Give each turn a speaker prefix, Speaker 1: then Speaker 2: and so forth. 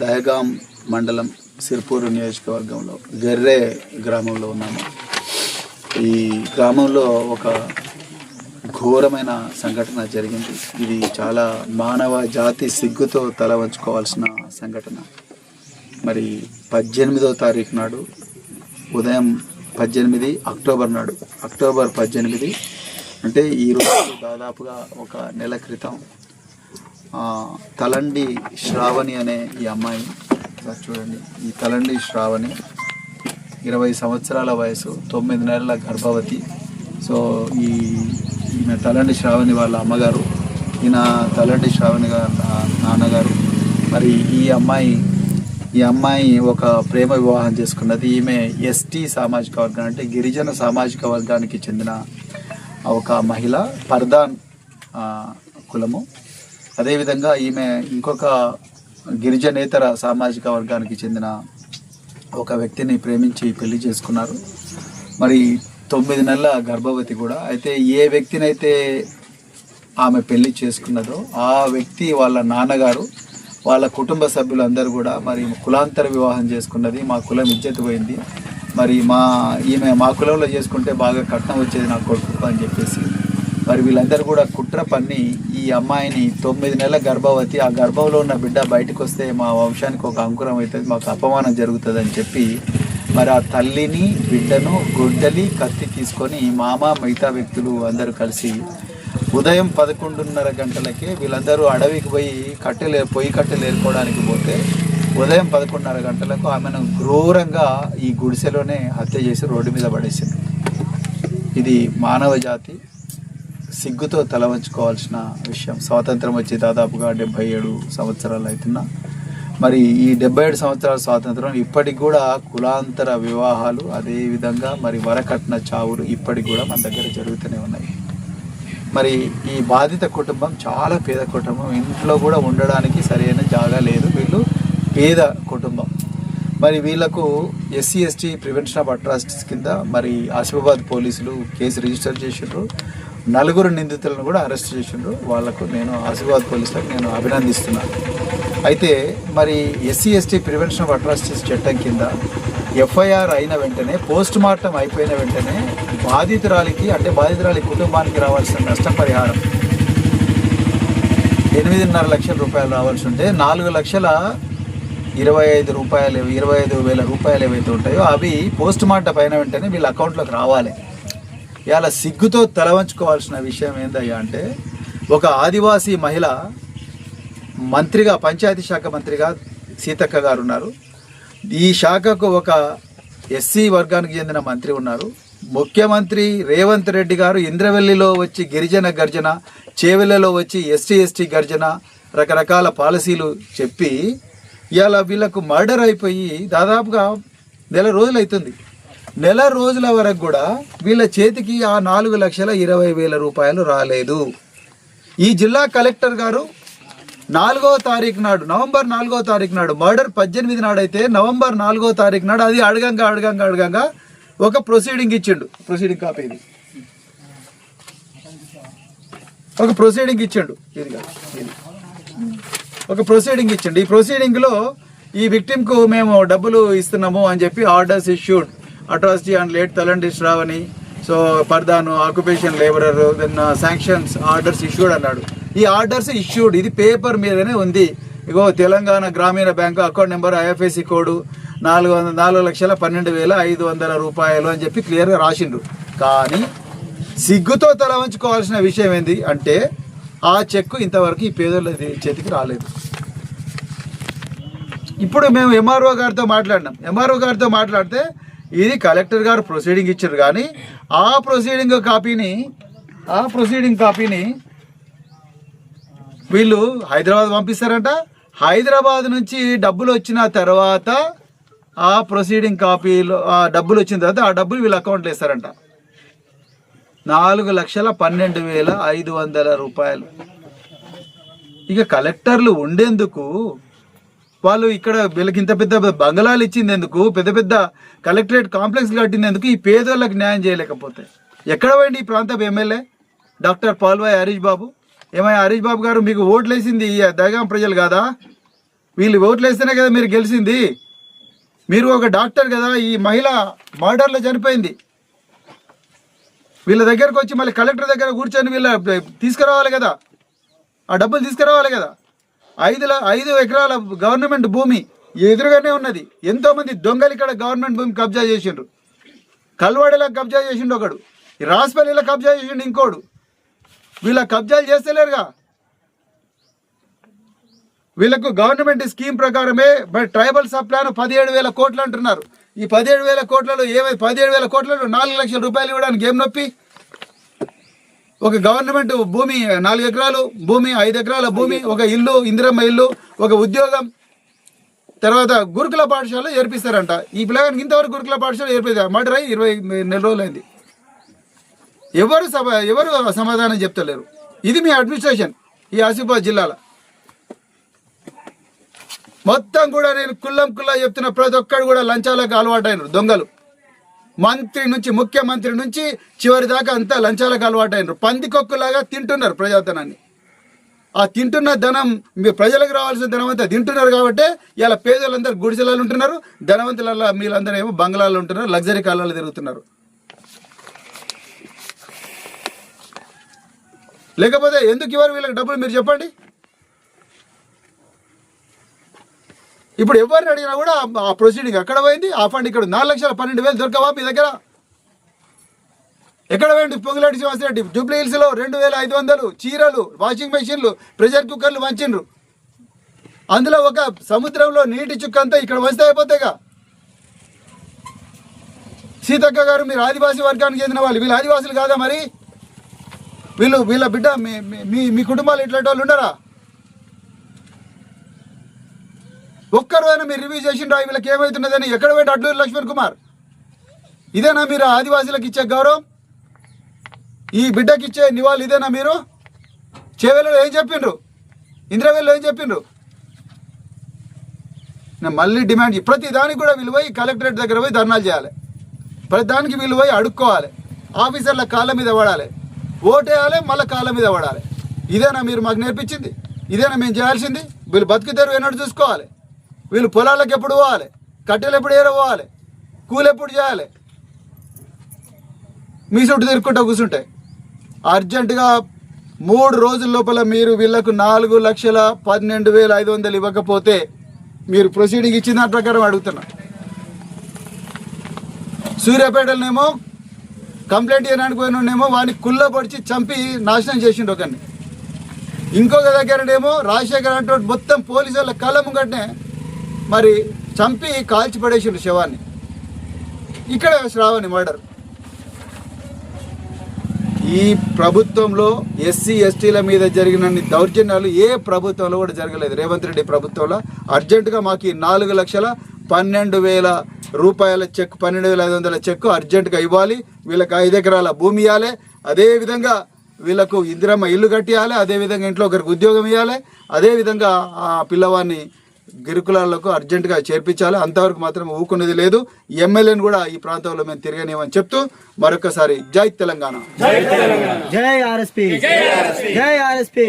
Speaker 1: దయగాం మండలం సిర్పూరు నియోజకవర్గంలో గర్రే గ్రామంలో ఉన్నాము. ఈ గ్రామంలో ఒక ఘోరమైన సంఘటన జరిగింది. ఇది చాలా మానవ జాతి సిగ్గుతో తల వంచుకోవాల్సిన సంఘటన. మరి పద్దెనిమిదో తారీఖు నాడు ఉదయం పద్దెనిమిది అక్టోబర్ నాడు అక్టోబర్ పద్దెనిమిది అంటే ఈరోజు దాదాపుగా ఒక నెల క్రితం తలండి శ్రావణి అనే ఈ అమ్మాయి. చూడండి. ఈ తలండి శ్రావణి. ఇరవై సంవత్సరాల వయసు తొమ్మిది నెలల గర్భవతి. సో ఈ ఈయన తలండి శ్రావణి వాళ్ళ అమ్మగారు ఈయన తలండి శ్రావణి నాన్నగారు. మరి ఈ అమ్మాయి ఈ అమ్మాయి ఒక ప్రేమ వివాహం చేసుకున్నది. ఈమె ఎస్టీ సామాజిక వర్గం అంటే గిరిజన సామాజిక వర్గానికి చెందిన ఒక మహిళ పర్దాన్ కులము. అదేవిధంగా ఈమె ఇంకొక గిరిజనేతర సామాజిక వర్గానికి చెందిన ఒక వ్యక్తిని ప్రేమించి పెళ్ళి చేసుకున్నారు. మరి తొమ్మిది నెలల గర్భవతి కూడా. అయితే ఏ వ్యక్తినైతే ఆమె పెళ్ళి చేసుకున్నదో ఆ వ్యక్తి వాళ్ళ నాన్నగారు వాళ్ళ కుటుంబ సభ్యులందరూ కూడా మరి కులాంతర వివాహం చేసుకున్నది మా కులం ఇజ్జత్ పోయింది. మరి మా ఈమె మా కులంలో చేసుకుంటే బాగా కట్నం వచ్చేది నా కొడుకు అని చెప్పేసి మరి వీళ్ళందరూ కూడా కుట్ర పన్ని ఈ అమ్మాయిని తొమ్మిది నెలల గర్భవతి ఆ గర్భంలో ఉన్న బిడ్డ బయటకు వస్తే మా వంశానికి ఒక అంకురం అవుతుంది మాకు అపమానం జరుగుతుంది అని చెప్పి మరి ఆ తల్లిని బిడ్డను గొడ్డలి కత్తి తీసుకొని మామ మిగతా వ్యక్తులు అందరూ కలిసి ఉదయం పదకొండున్నర గంటలకే వీళ్ళందరూ అడవికి పోయి కట్టెలు పొయ్యి కట్టెలు ఏరుకోవడానికి పోతే ఉదయం పదకొండున్నర గంటలకు ఆమెను క్రూరంగా ఈ గుడిసెలోనే హత్య చేసి రోడ్డు మీద పడేసింది. ఇది మానవ జాతి. సిగ్గుతో తల వంచుకోవాల్సిన విషయం. స్వాతంత్రం వచ్చి దాదాపుగా డెబ్బై ఏడు సంవత్సరాలు అవుతున్నా మరి ఈ డెబ్బై ఏడు సంవత్సరాల స్వాతంత్రం ఇప్పటికి కూడా కులాంతర వివాహాలు అదేవిధంగా మరి వరకట్న చావులు ఇప్పటికి కూడా మన దగ్గర జరుగుతూనే ఉన్నాయి. మరి ఈ బాధిత కుటుంబం చాలా పేద కుటుంబం. ఇంట్లో కూడా ఉండడానికి సరైన జాగా లేదు. వీళ్ళు పేద కుటుంబం. మరి వీళ్ళకు SC ST prevention of atrocities కింద మరి ఆసిఫాబాద్ పోలీసులు కేసు రిజిస్టర్ చేసిండ్రు. నలుగురు నిందితులను కూడా అరెస్ట్ చేసిండ్రు. వాళ్ళకు నేను ఆసిఫాబాద్ పోలీసులకు నేను అభినందిస్తున్నాను అయితే మరి SC ST prevention of atrocities చట్టం కింద ఎఫ్ఐఆర్ అయిన వెంటనే పోస్ట్ మార్టం అయిపోయిన వెంటనే బాధితురాలికి అంటే బాధితురాలి కుటుంబానికి రావాల్సిన నష్టపరిహారం ఎనిమిదిన్నర లక్షల రూపాయలు రావాల్సి ఉంటే నాలుగు లక్షల ఇరవై ఐదు రూపాయలు ఇరవై ఐదు వేల రూపాయలు ఏవైతే ఉంటాయో అవి పోస్ట్ మార్టం అయిన వెంటనే వీళ్ళ అకౌంట్లోకి రావాలి. ఇలా సిగ్గుతో తలవంచుకోవాల్సిన విషయం ఏందయ్యా అంటే ఒక ఆదివాసీ మహిళ మంత్రిగా పంచాయతీ శాఖ మంత్రిగా సీతక్క గారు ఉన్నారు. ఈ శాఖకు ఒక ఎస్సీ వర్గానికి చెందిన మంత్రి ఉన్నారు. ముఖ్యమంత్రి రేవంత్ రెడ్డి గారు ఇంద్రవెల్లిలో వచ్చి గిరిజన గర్జన చేవెళ్ళలో వచ్చి ఎస్టీ ఎస్టీ గర్జన రకరకాల పాలసీలు చెప్పి ఇవాళ వీళ్ళకు మర్డర్ అయిపోయి దాదాపుగా నెల రోజులు అవుతుంది నెల రోజుల వరకు కూడా వీళ్ళ చేతికి ఆ నాలుగు లక్షల ఇరవై వేల రూపాయలు రాలేదు. ఈ జిల్లా కలెక్టర్ గారు నాలుగో తారీఖు నాడు నవంబర్ నాలుగో తారీఖు నాడు మర్డర్ పద్దెనిమిది నాడు అయితే నవంబర్ నాలుగో తారీఖు నాడు అది అడగంగా అడగంగా అడగంగా ఒక ప్రొసీడింగ్ ఇచ్చిండు. ప్రొసీడింగ్ కాపీ ఇది. ఒక ప్రొసీడింగ్ ఇచ్చిండు. ఇది ఒక ప్రొసీడింగ్ ఇచ్చిండు. ఈ ప్రొసీడింగ్లో ఈ విక్టిమ్కు మేము డబ్బులు ఇస్తున్నాము అని చెప్పి orders issued atrocity and late Talandi Shravani so పర్దాను occupation labourer then sanctions orders issued అన్నాడు. ఈ ఆర్డర్స్ ఇష్యూడ్ ఇది పేపర్ మీదనే ఉంది. ఇగో Telangana Grameena bank account number IFSC code నాలుగు వందల నాలుగు లక్షల పన్నెండు వేల ఐదు వందల రూపాయలు అని చెప్పి క్లియర్గా రాసిండ్రు. కానీ సిగ్గుతో తల వంచుకోవాల్సిన విషయం ఏంది అంటే ఆ చెక్కు ఇంతవరకు ఈ పేదల చేతికి రాలేదు. ఇప్పుడు మేము ఎంఆర్ఓ గారితో మాట్లాడినాం. ఎంఆర్ఓ గారితో మాట్లాడితే ఇది కలెక్టర్ గారు ప్రొసీడింగ్ ఇచ్చారు కానీ ఆ ప్రొసీడింగ్ కాపీని ఆ ప్రొసీడింగ్ కాపీని వీళ్ళు హైదరాబాద్ పంపిస్తారంట. హైదరాబాద్ నుంచి డబ్బులు వచ్చిన తర్వాత ఆ ప్రొసీడింగ్ కాపీలో ఆ డబ్బులు వచ్చిన తర్వాత ఆ డబ్బులు వీళ్ళ అకౌంట్లో వేస్తారంట నాలుగు లక్షల పన్నెండు వేల ఐదు వందల రూపాయలు. ఇక కలెక్టర్లు ఉండేందుకు వాళ్ళు ఇక్కడ వీళ్ళకి ఇంత పెద్ద బంగళాలు ఇచ్చింది ఎందుకు పెద్ద పెద్ద కలెక్టరేట్ కాంప్లెక్స్ కట్టినందుకు ఈ పేదోళ్ళకి న్యాయం చేయలేకపోతే? ఎక్కడ పోయింది ఈ ప్రాంతపు ఎమ్మెల్యే? డాక్టర్ పాల్వాయ్ హరీష్ బాబు. ఏమయ్య హరీష్ బాబు గారు మీకు ఓట్లేసింది ఈ దగాం ప్రజలు కాదా? వీళ్ళు ఓట్లు వేస్తేనే కదా మీరు గెలిచింది. మీరు ఒక డాక్టర్ కదా ఈ మహిళ మర్డర్లో చనిపోయింది. వీళ్ళ దగ్గరకు వచ్చి మళ్ళీ కలెక్టర్ దగ్గర కూర్చొని వీళ్ళ తీసుకురావాలి కదా. ఆ డబ్బులు తీసుకురావాలి కదా. ఐదు ఐదు ఎకరాల గవర్నమెంట్ భూమి ఎదురుగానే ఉన్నది. ఎంతోమంది దొంగలు ఇక్కడ గవర్నమెంట్ భూమి కబ్జా చేసిండ్రు. కల్వాడిలా కబ్జా చేసిండు ఒకడు. ఈ రాస్పల్లిలో కబ్జా చేసిండు ఇంకోడు. వీళ్ళ కబ్జాలు చేస్తలేరుగా. వీళ్ళకు గవర్నమెంట్ స్కీమ్ ప్రకారమే బట్ ట్రైబల్ సబ్ ప్లాన్ పదిహేడు వేల కోట్లు అంటున్నారు. ఈ పదిహేడు వేల కోట్లలో ఏమై పదిహేడు వేల కోట్లలో నాలుగు లక్షల రూపాయలు ఇవ్వడానికి ఏం నొప్పి? ఒక గవర్నమెంట్ భూమి నాలుగు ఎకరాలు భూమి ఐదు ఎకరాల భూమి ఒక ఇల్లు ఇందిరమ్మ ఇల్లు ఒక ఉద్యోగం. తర్వాత గురుకుల పాఠశాల చేర్పిస్తారంట ఈ పిల్లగానికి ఇంతవరకు గురుకుల పాఠశాల చేర్పిదా మర్డర్ అయ్యి ఇరవై నెల రోజులైంది. ఎవరు సభ ఎవరు సమాధానం చెప్తలేరు. ఇది మీ అడ్మినిస్ట్రేషన్ ఈ ఆసిఫాబాద్ జిల్లాలో. మొత్తం కూడా నేను కుల్లం కుల్లా చెప్తున్న ప్రతి ఒక్కడు కూడా లంచాలకు అలవాటైనరు దొంగలు. మంత్రి నుంచి ముఖ్యమంత్రి నుంచి చివరి దాకా అంతా లంచాలకు అలవాటు అయినారు పందికొక్కులాగా తింటున్నారు ప్రజాధనాన్ని. ఆ తింటున్న ధనం మీ ప్రజలకు రావాల్సిన ధనం అంతా తింటున్నారు కాబట్టి ఇలా పేదలందరూ గుడిసెలలో ఉంటున్నారు ధనవంతులలో మీరందరూ ఏమో బంగ్లాల్లో ఉంటున్నారు లగ్జరీ కాలాలు తిరుగుతున్నారు. లేకపోతే ఎందుకు ఇవ్వరు వీళ్ళకి డబ్బులు మీరు చెప్పండి? ఇప్పుడు ఎవరిని అడిగినా కూడా ఆ- ప్రొసీడింగ్ ఎక్కడ పోయింది? ఆ ఫండ్ ఇక్కడ నాలుగు లక్షల పన్నెండు వేలు దొరకవా మీ దగ్గర? ఎక్కడ పోయింది? పొంగులాడి శ్రీనివాసరెడ్డి. జూబ్లీ హిల్స్లో రెండు వేల ఐదు వందలు చీరలు వాషింగ్ మెషిన్లు ప్రెషర్ కుక్కర్లు వంచిండ్రు. అందులో ఒక సముద్రంలో నీటి చుక్క అంతా ఇక్కడ వస్తే అయిపోతాయిగా సీతక్క గారు మీరు ఆదివాసీ వర్గానికి చెందిన వాళ్ళు. వీళ్ళు ఆదివాసులు కాదా మరి? వీళ్ళు వీళ్ళ బిడ్డ మీ మీ- మీ మీ కుటుంబాలు ఇట్లాంటి వాళ్ళు ఉండరా ఒక్కరోజైనా మీరు రివ్యూ చేసిండ్రా వీళ్ళకి ఏమవుతున్నదని ఎక్కడ పోయి అడ్లూరు లక్ష్మణ్ కుమార్? ఇదేనా మీరు ఆదివాసీలకు ఇచ్చే గౌరవం? ఈ బిడ్డకి ఇచ్చే నివాళులు ఇదేనా మీరు? చేవెలలో ఏం చెప్పిండ్రు? ఇంద్రవేల్లో ఏం చెప్పిండ్రు? నేను మళ్ళీ డిమాండ్ ప్రతి దానికి కూడా వీళ్ళు పోయి కలెక్టరేట్ దగ్గర పోయి ధర్నాలు చేయాలి. ప్రతి దానికి వీళ్ళు పోయి అడుక్కోవాలి. ఆఫీసర్ల కాళ్ళ మీద పడాలి. ఓటేయాలి మళ్ళీ కాళ్ళ మీద పడాలి. ఇదేనా మీరు మాకు నేర్పించింది? ఇదేనా మేము చేయాల్సింది? వీళ్ళు బతుకు తెరువు ఏనాడు చూసుకోవాలి. వీళ్ళు పొలాలకు ఎప్పుడు పోవాలి? కట్టెలు ఎప్పుడు ఏర పోవాలి? కూలి ఎప్పుడు చేయాలి? మీ చుట్టూ తిరుక్కుంటూ కూర్చుంటే అర్జెంటుగా మూడు రోజుల లోపల మీరు వీళ్ళకు నాలుగు లక్షల పన్నెండు వేల ఐదు వందలు ఇవ్వకపోతే మీరు ప్రొసీడింగ్ ఇచ్చిన దాని ప్రకారం అడుగుతున్నా. సూర్యాపేటలోనేమో కంప్లైంట్ చేయడానికి పోయినేమో వాడిని కుళ్ళ పొడిచి చంపి నాశనం చేసిండు ఒకరిని ఇంకొక దగ్గరనేమో రాజశేఖర్ అంటే మొత్తం పోలీసు వాళ్ళ కళ్ళ ముంగటనే మరి చంపి కాల్చి పడేసిండు శవాన్ని. ఇక్కడ శ్రావణి మర్డర్. ఈ ప్రభుత్వంలో ఎస్సీ ఎస్టీల మీద జరిగినన్ని దౌర్జన్యాలు ఏ ప్రభుత్వంలో కూడా జరగలేదు. రేవంత్ రెడ్డి ప్రభుత్వంలో అర్జెంటుగా మాకు ఈ నాలుగు లక్షల పన్నెండు వేల రూపాయల చెక్ పన్నెండు వేల ఐదు వందల చెక్ అర్జెంటుగా ఇవ్వాలి. వీళ్ళకి ఐదు ఎకరాల భూమి ఇవ్వాలి. అదేవిధంగా వీళ్ళకు ఇందిరమ్మ ఇల్లు కట్టియాలి. అదేవిధంగా ఇంట్లో ఒకరికి ఉద్యోగం ఇవ్వాలి. అదేవిధంగా ఆ పిల్లవాడిని గిరుకులాలకు అర్జెంటుగా చేర్పించాలి. అంతవరకు మాత్రం ఊకునేది లేదు. ఎమ్మెల్యేను కూడా ఈ ప్రాంతంలో మేము తిరగనివ్వని చెప్తూ మరొకసారి జై తెలంగాణ.
Speaker 2: జై ఆర్ఎస్పీ. జై ఆర్ఎస్పీ.